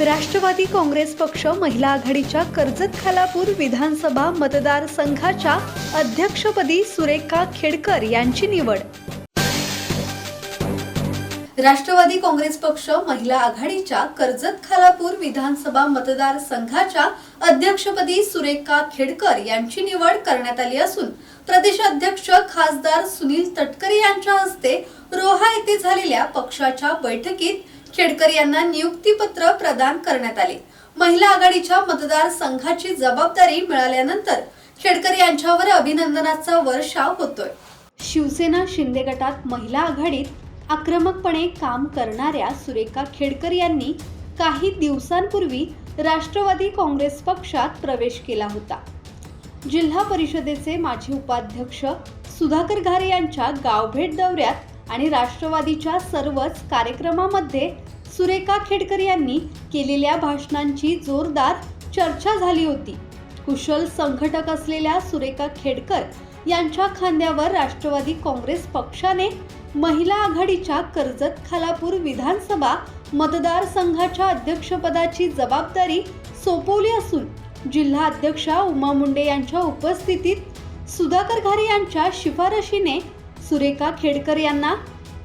राष्ट्रवादी काँग्रेस पक्ष महिला आघाडीच्या कर्जत खालापूर विधानसभा मतदारसंघाच्या अध्यक्षपदी सुरेखा खेडकर यांची निवड. राष्ट्रवादी काँग्रेस पक्ष महिला आघाडीच्या कर्जत खालापूर विधानसभा मतदारसंघाच्या अध्यक्षपदी सुरेखा खेडकर यांची निवड करण्यात आली असून प्रदेशाध्यक्ष खासदार सुनील तटकरे यांच्या हस्ते रोहा येथे झालेल्या पक्षाच्या बैठकीत खेडकर यांना नियुक्तीपत्र प्रदान करण्यात आले. महिला आघाडीच्या मतदारसंघाची जबाबदारी मिळाल्यानंतर खेडकर यांच्यावर अभिनंदनाचा वर्षाव होतोय. शिवसेना शिंदे गटात महिला आघाडीत आक्रमकपणे काम करणाऱ्या सुरेखा खेडकर यांनी काही दिवसांपूर्वी राष्ट्रवादी काँग्रेस पक्षात प्रवेश केला होता. जिल्हा परिषदेचे माजी उपाध्यक्ष सुधाकर घारे यांच्या गावभेट दौऱ्यात आणि राष्ट्रवादीच्या सर्वच कार्यक्रमामध्ये सुरेखा खेडकर यांनी केलेल्या भाषणांची जोरदार चर्चा झाली होती. कुशल संघटक असलेल्या सुरेखा खेडकर यांच्या खांद्यावर राष्ट्रवादी काँग्रेस पक्षाने महिला आघाडीच्या कर्जत खालापूर विधानसभा मतदारसंघाच्या अध्यक्षपदाची जबाबदारी सोपवली असून जिल्हा अध्यक्षा उमा मुंडे यांच्या उपस्थितीत सुधाकर घारे यांच्या शिफारशीने सुरेखा खेडकर यांना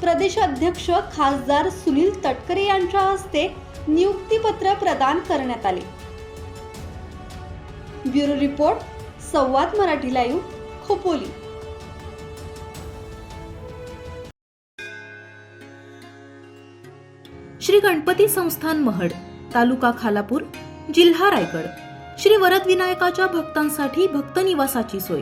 प्रदेश अध्यक्ष खासदार सुनील तटकरे यांच्या हस्ते नियुक्तीपत्र प्रदान करण्यात आले. Bureau report Samvad Marathi live Khopoli. Shri Ganpati संस्थान महड तालुका खालापूर जिल्हा रायगड. श्री वरदविनायकाच्या भक्तांसाठी भक्त निवासाची सोय.